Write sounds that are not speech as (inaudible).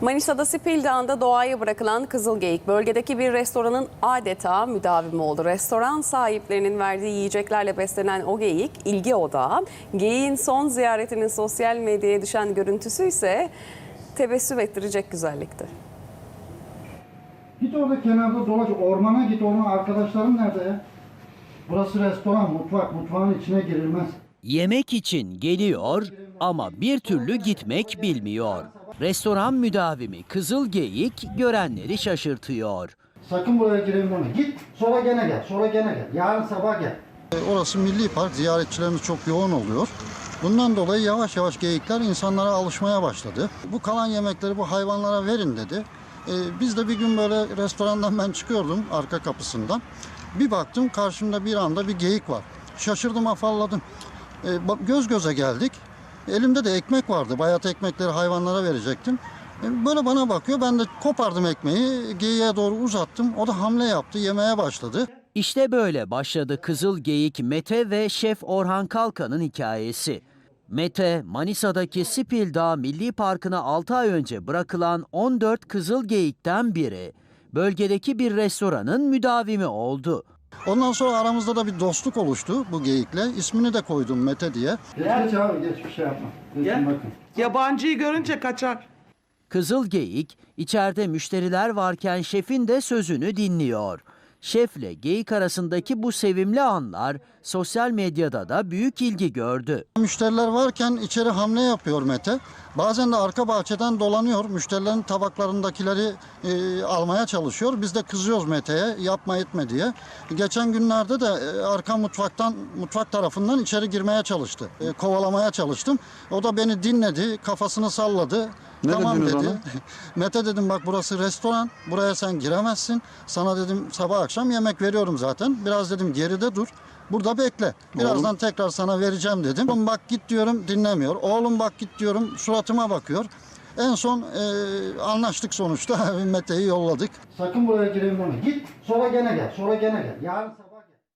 Manisa'da Sipil Dağı'nda doğaya bırakılan Kızılgeyik bölgedeki bir restoranın adeta müdavimi oldu. Restoran sahiplerinin verdiği yiyeceklerle beslenen o geyik ilgi odağı. Geyiğin son ziyaretinin sosyal medyaya düşen görüntüsü ise tebessüm ettirecek güzellikti. Git orada kenarda dolaş, ormana git, orman arkadaşların nerede ya? Burası restoran, mutfak, mutfağın içine girilmez. Yemek için geliyor ama bir türlü gitmek bilmiyor. Restoran müdavimi Kızıl Geyik görenleri şaşırtıyor. Sakın buraya gireyim deme. Git, sonra gene gel, sonra gene gel. Yarın sabah gel. Orası milli park, ziyaretçilerimiz çok yoğun oluyor. Bundan dolayı yavaş yavaş geyikler insanlara alışmaya başladı. Bu kalan yemekleri bu hayvanlara verin dedi. Ee, biz de bir gün böyle restorandan ben çıkıyordum arka kapısından. Bir baktım karşımda bir anda bir geyik var. Şaşırdım afalladım. Ee, göz göze geldik. Elimde de ekmek vardı. Bayat ekmekleri hayvanlara verecektim. Ee, Böyle bana bakıyor. Ben de kopardım ekmeği. Geyiğe doğru uzattım. O da hamle yaptı. Yemeye başladı. İşte böyle başladı Kızıl Geyik Mete ve Şef Orhan Kalkan'ın hikayesi. Mete, Manisa'daki Sipil Dağı Milli Parkı'na 6 ay önce bırakılan 14 Kızıl Geyik'ten biri. Bölgedeki bir restoranın müdavimi oldu. Ondan sonra aramızda da bir dostluk oluştu bu geyikle. İsmini de koydum Mete diye. Geç geç abi geç bir şey yapma. Gel. Yabancıyı görünce kaçar. Kızıl Geyik, içeride müşteriler varken şefin de sözünü dinliyor. Şefle geyik arasındaki bu sevimli anlar sosyal medyada da büyük ilgi gördü. Müşteriler varken içeri hamle yapıyor Mete. Bazen de arka bahçeden dolanıyor. Müşterilerin tabaklarındakileri e, almaya çalışıyor. Biz de kızıyoruz Mete'ye yapma etme diye. Geçen günlerde de e, arka mutfaktan mutfak tarafından içeri girmeye çalıştı. E, kovalamaya çalıştım. O da beni dinledi, kafasını salladı. Ne tamam dediniz dedi. ona? (laughs) Mete dedim bak burası restoran. Buraya sen giremezsin. Sana dedim sabah akşam yemek veriyorum zaten. Biraz dedim geride dur. Burada bekle. Birazdan tekrar sana vereceğim dedim. Oğlum bak git diyorum dinlemiyor. Oğlum bak git diyorum suratıma bakıyor. En son e, anlaştık sonuçta. (laughs) Mete'yi yolladık. Sakın buraya gireyim deme. Git sonra gene gel. Sonra gene gel. Yarın